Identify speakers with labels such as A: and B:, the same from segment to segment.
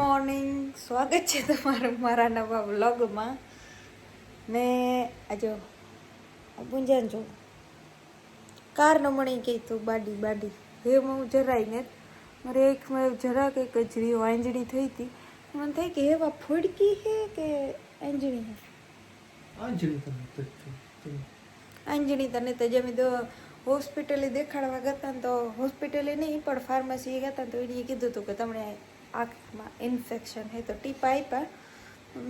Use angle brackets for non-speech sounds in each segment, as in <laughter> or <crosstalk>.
A: Morning. સ્વાગત છે તમારું મારા નવા વ્લોગમાં. ને આજો ગુંજાન જો કાર નમણી કહી તું બાડી બાડી. હે હું જરાય ને. મારે એક મેં જરા કંઈક કચરી વાંજણી થઈ હતી. મને થાય કે હેવા ફૂડકી હે કે આંજણી હે?
B: આંજણી
A: તને તો. જમી દો હોસ્પિટલે દેખાડવા ગયા ને તો હોસ્પિટલે નહીં પણ ફાર્મસી ગયા તો એને કીધું હતું કે તમને આંખમાં ઇન્ફેક્શન હે તો ટીપ આપ્યા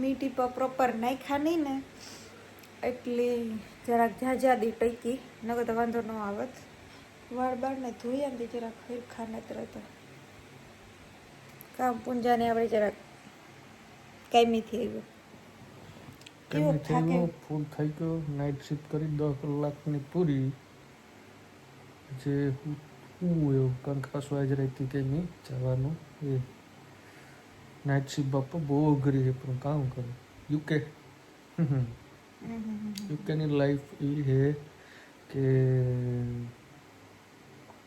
A: મી ટીપા પ્રોપર નાખ્યા નહીં ને એટલે જરાક ઝાઝાદી ટકી નગર તો વાંધો ન આવત. વાળ બાળને ધોઈ આમ જરાક હરખા નથી રહેતા કામ પૂંજાને આપણે જરાક કાયમીથી આવ્યું કેવો થાકે?
B: ફૂલ થઈ ગયો. નાઇટ શિફ્ટ કરી દસ કલાકની પૂરી. જે હું એવું કારણ પાછું આજે રહેતી કે નહીં જવાનું એ. શિફ્ટ બાપા બહુ અઘરી છે પણ કામ કરું યુકે યુકેની લાઈફ એ છે કે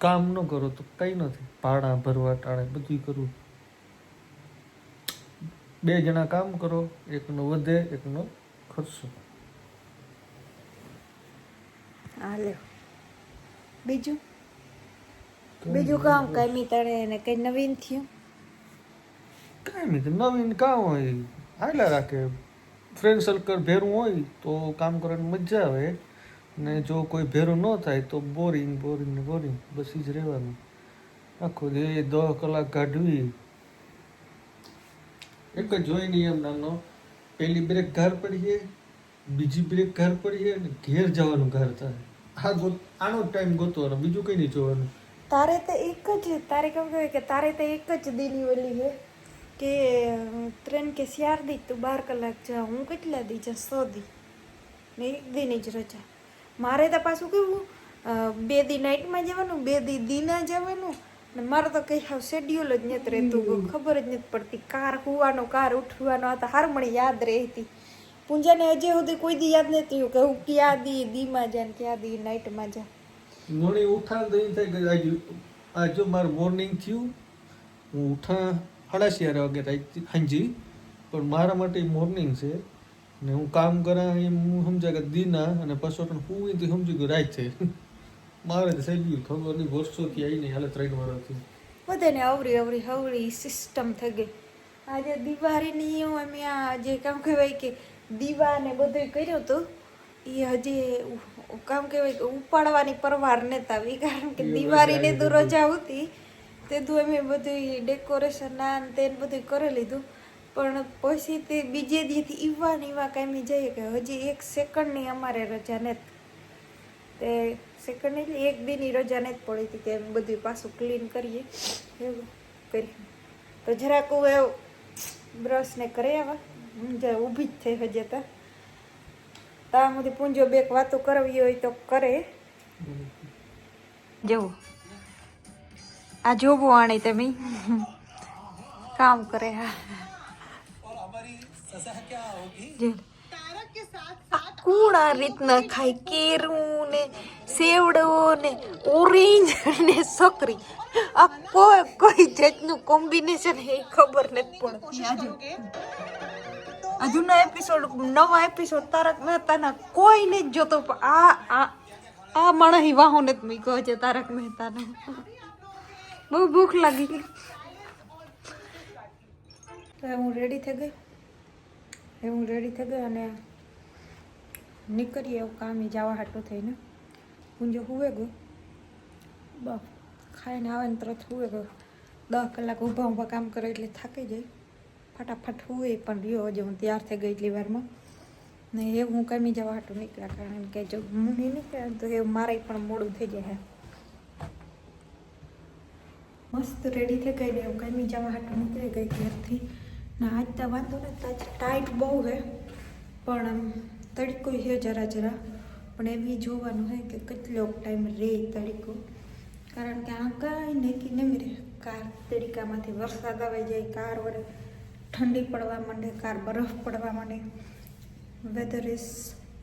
B: કામ ન કરો તો કંઈ નથી. ભાડા ભરવા ટાણે બધું કરવું બે જણા કામ કરો એકનો વધે એકનો ખર્ચો.
A: હાલે બીજું? બીજું કામ કઈ ને કઈ નવીન થયું?
B: કાંઈ નહીં નવીન કામ હોય. હાલ્યા રાખે. ફ્રેન્ડ સર્કલ ભેરું હોય તો કામ કરવાની મજા આવે. ને જો કોઈ ભેરું ન થાય તો બોરિંગ બોરિંગ બોરિંગ બસ જ રહેવાનું. આખો દે દસ કલાક કાઢવી એક જ જોઈ નહીં એમ નાનો. પેલી બ્રેક ઘર પડીએ, બીજી બ્રેક ઘર પડીએ અને ઘેર જવાનું ઘર થાય. આ ગો, આનો ટાઈમ ગોતવાનો, બીજું કંઈ નહીં જોવાનું.
A: તારે તો એક જ, તારે કેમ કહેવાય કે તારે તો એક જ દીની ઓલી હે. કે ટ્રેન કે ચાર દી તું બાર કલાક જા હું કેટલા દી જા સો દી. ને એક દીની જ રજા. મારે તો પાછું કેવું બે દી નાઇટમાં જવાનું બે દી દીના જવાનું. ને મારે તો કઈ હાવ શેડ્યુલ જ નથી રહેતું ખબર જ નથી પડતી. કાર હોવાનો કાર ઉઠવાનો આ તો હારમણી યાદ રહેતી. પૂંજાને હજી સુધી કોઈ દી યાદ નથી થયું કે હું ક્યાં દી દીમાં જા ને ક્યાં દી નાઇટમાં જા
B: મોર્નિંગ ઉઠાણ તો એમ થાય કે આજ આજ મારું મોર્નિંગ થયું હું ઉઠા સાડા ચાર વાગે હાંજી પણ મારા માટે મોર્નિંગ છે. ને હું કામ કરા એમ હું સમજાય કે દીના અને પછી હું તો સમજી કે રાત છે. <laughs> મારે તો થઈ ગયું ખબર નહીં વર્ષોથી આવી નહીં હાલે ત્રણ વર્ષથી
A: બધાને અવરી અવરી હવરી સિસ્ટમ થઈ ગઈ. આજે દિવાળીની હું અમે આજે કામ કહેવાય કે દીવા ને બધું કર્યું હતું એ હજી કામ કહેવાય કે ઉપાડવાની પરવાર નતા આવી. કારણ કે દિવાળીને તો રજા હતી. તે તો અમે બધું ડેકોરેશન ના ને તે ને બધું કરી લીધું. પણ પછી તે બીજે દીથી ઈવા ને ઈવા કાંઈ જઈએ કે હજી એક સેકન્ડની અમારે રજા નથી તે સેકન્ડ એટલે એક દીની રજા નથી પડી હતી કે એમ બધું પાછું ક્લીન કરીએ. એવું કરી. તો જરાક હું એવું બ્રશ ને કરે આવા. ઊંઝા ઊભી જ થઈ હજે હતા તા સુધી પૂંજો બેક વાતો કરવી હોય તો કરે. જવું. આ જોવું આણે તમે. કામ કરે હા. જો. આ કોણ આ રીતના ખાય? કેરું ને સેવડો ને ઓરેન્જ ને સકરી. આ કોઈ કોઈ જાતનું કોમ્બિનેશન એ ખબર નથી પડતી. આજુ આ જૂના એપિસોડ નવા એપિસોડ તારક મહેતાના કોઈ નથી જોતો પણ આ આ આ માણસ વાહો નથી મૂક્યો છે તારક મહેતાનો. બહુ ભૂખ લાગી. તો હું રેડી થઈ ગઈ. એ હું રેડી થઈ ગઈ અને નીકળીએ એવું કામ એ જવા હાટું થઈને. પૂંજો હુવે ગયો. બસ. ખાઈને આવે ને તરત હુવે ગયો. દસ કલાક ઊભા ઊભા કામ કરે એટલે થાકી જાય. ફટાફટ હુએ પણ રહ્યો. હજી હું તૈયાર થઈ ગઈ એટલી વારમાં. ને એ હું કામી જવા હાટું નીકળ્યા. કારણ કે જો હું નહીં નીકળ્યા તો એ મારે પણ મોડું થઈ જાય મસ્ત રેડી થઈ ગઈ ને એવું કામી જવા હાટું નીકળી ગઈ ઘેરથી. ને આજ તો વાંધો ને તો આજે ટાઈટ બહુ હે પણ આમ તડકો છે જરા જરા. પણ એવી જોવાનું હોય કે કેટલો ટાઈમ રે તડકો. કારણ કે આ કાંઈ નેકી નહીં રે કાર તડકામાંથી વરસાદ આવી જાય, કાર વડે ઠંડી પડવા માંડે, કાર બરફ પડવા માંડે. વેધર ઇઝ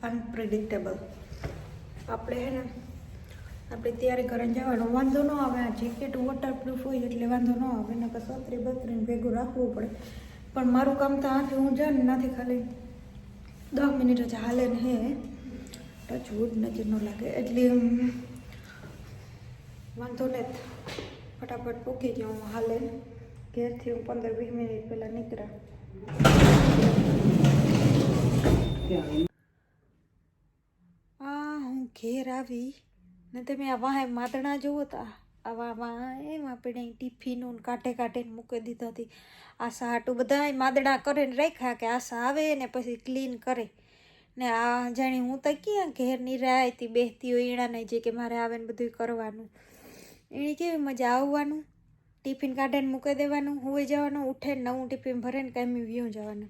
A: અનપ્રિડિક્ટેબલ આપણે હે ને આપણે ત્યારે કરીને જવાનું વાંધો ન આવે, આ જેકેટ વોટરપ્રૂફ હોય એટલે વાંધો ન આવે ને કે સત્રી બત્રીને ભેગું રાખવું પડે. પણ મારું કામ તો આથી હું જાઉં નાથી ખાલી દસ મિનિટ જ હાલે ને હે. ટચ વુડ નજર ન લાગે, એટલે વાંધો ને ફટાફટ પૂકી જાઉં હાલે. ઘેરથી હું પંદર વીસ મિનિટ પહેલાં નીકળ્યા. આ હું ઘેર આવી ને તમે આ વાહે માદણા જોવો તા આવા વાહ એમ આપણે ટિફિનો કાઢે કાઢીને મૂકી દીધા હતી. આશા હાટું બધા માદણા કરે ને રાખ્યા કે આશા આવે ને પછી ક્લીન કરે. ને આ જાણે હું તો ક્યાં ઘેરની રાયતી બેસતી હોય એણાને જે કે મારે આવે ને બધું કરવાનું. એની કેવી મજા આવવાનું? ટિફિન કાઢીને મૂકી દેવાનું હુઈ જવાનું, ઉઠે નવું ટિફિન ભરે ને કાંઈ વ્યું જવાનું.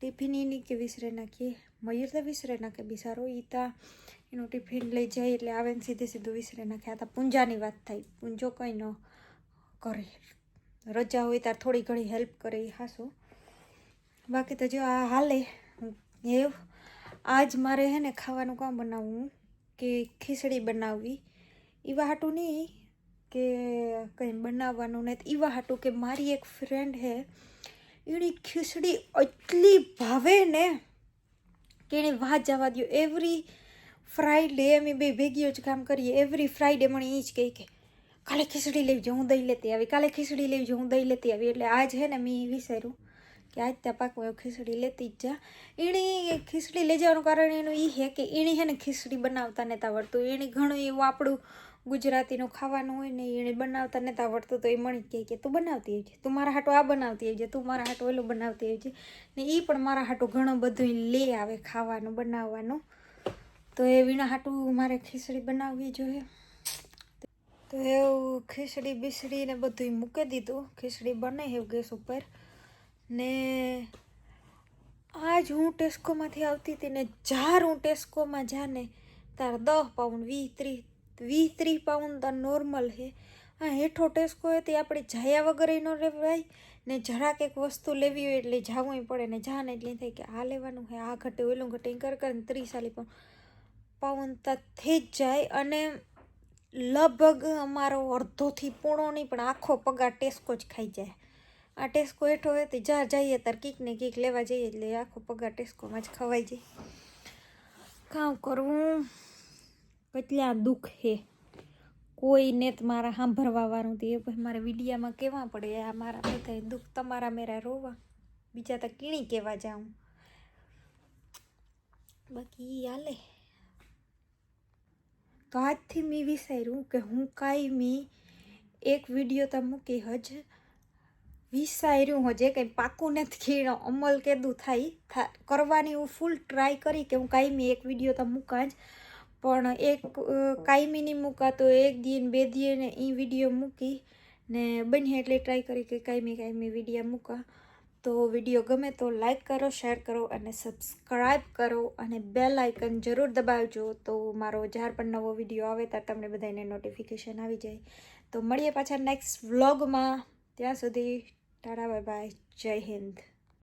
A: ટિફિન એની કે વિસરે નાખીએ. મયુર તો વિસરે નાખે બિસારો ઈ તા. એનું ટિફિન લઈ જાય એટલે આવે ને સીધે સીધું વિસરે નાખે. આ પૂંજાની વાત થાય. પૂંજો કંઈ ન કરે. રજા હોય ત્યારે થોડી ઘણી હેલ્પ કરે એ હાસો. બાકી તો જો આ હાલે. એ આજ મારે હે ને ખાવાનું કામ બનાવવું કે ખીચડી બનાવવી. એવા હાટું નહીં કે કંઈ બનાવવાનું નહીં એવા હાટું કે મારી એક ફ્રેન્ડ હે, એની ખીચડી એટલી ભાવે ને કે એને વાત જવા દો એવરી ફ્રાઈડે અમે બે ભેગીઓ જ કામ કરીએ. એવરી ફ્રાઈડે મને એ જ કહે કે, કાલે ખીચડી લેવજો, હું દહીં લેતી આવી. કાલે ખીચડી લેવજો, હું દહીં લેતી આવી. એટલે આજ હે ને મેં વિચાર્યું કે આજ ત્યાં પાકું એવું ખીચડી લેતી જ જા. એણે ખીચડી લઈ જવાનું કારણ એનું એ છે કે એણે છે ને ખીચડી બનાવતા નહોતા આવડતું. એણે ઘણું એવું આપણું ગુજરાતીનું ખાવાનું હોય ને એણે બનાવતા નહોતા આવડતું, તો એ મણી કહે કે, તું બનાવતી આવી છે તું મારા હાટું આ બનાવતી આવી છે તું મારા હાટું ઓલું બનાવતી આવજે. ને એ પણ મારા હાટું ઘણું બધું લે આવે ખાવાનું, બનાવવાનું. તો એ વિના હાટું મારે ખીચડી બનાવવી જોઈએ. તો એવું ખીચડી બીસડી ને બધું મૂકી દીધું. ખીચડી બને એવું ગેસ ઉપર. ને આજ હું ટેસ્કોમાંથી આવતી હતી ને જાર હું ટેસ્કોમાં જાને તાર દસ પાઉન્ડ વીસ ત્રીસ વીસ ત્રીસ પાઉન્ડ તો નોર્મલ હે. આ હેઠો ટેસ્કો હતી આપણે જાયા વગર ન રહેવાય ને જરાક એક વસ્તુ લેવી હોય એટલે જવું પડે ને જાને એટલે થાય કે આ લેવાનું હે, આ ઘટે ઓલું ઘટે કર કરીને ત્રીસ આલી પણ તો થઈ જ જાય અને લગભગ અમારો અડધોથી પૂણો નહીં, પણ આખો પગાર ટેસ્કો જ ખાઈ જાય. આ ટેસ્કો હેઠો હોય તો જ્યાં જઈએ ત્યારે કીક ને કીક લેવા જઈએ એટલે આખો પગાર ટેસ્કોમાં જ ખવાઈ જાય. કામ કરવું? કેટલા દુઃખ હે. કોઈને જ મારા સાંભળવા વાળું તે પછી મારે વિડીયામાં કહેવા પડે? આ મારા બધા દુઃખ તમારા મેરા રોવા. બીજા તો કીણી કહેવા જાઉં. બાકી હાલે. તો આજથી મેં વિચાર્યું કે હું કાંઈ એક વીડિયો તો મૂકી હજ વિચાર્યું હજે, કંઈ પાકું નથી ખીણો, અમલ કેદું થાય કરવાની હું ફૂલ ટ્રાય કરી કે હું કાંઈ એક વીડિયો તો મૂકા જ. પણ એક કાયમી નહીં મૂકા તો એક દિન, બે દિન એ વીડિયો મૂકી ને બને એટલે ટ્રાય કરી કે કાયમી કાયમી વીડિયો મૂકા. તો વીડિયો ગમે તો લાઇક કરો, શેર કરો અને સબસ્ક્રાઈબ કરો અને બેલ આઇકન જરૂર દબાવજો. તો મારો જ્યારે પણ નવો વીડિયો આવે ત્યારે તમને બધાને નોટિફિકેશન આવી જાય. તો મળીએ પાછા નેક્સ્ટ વ્લોગમાં ત્યાં સુધી ટાટા બાય બાય. જય હિન્દ.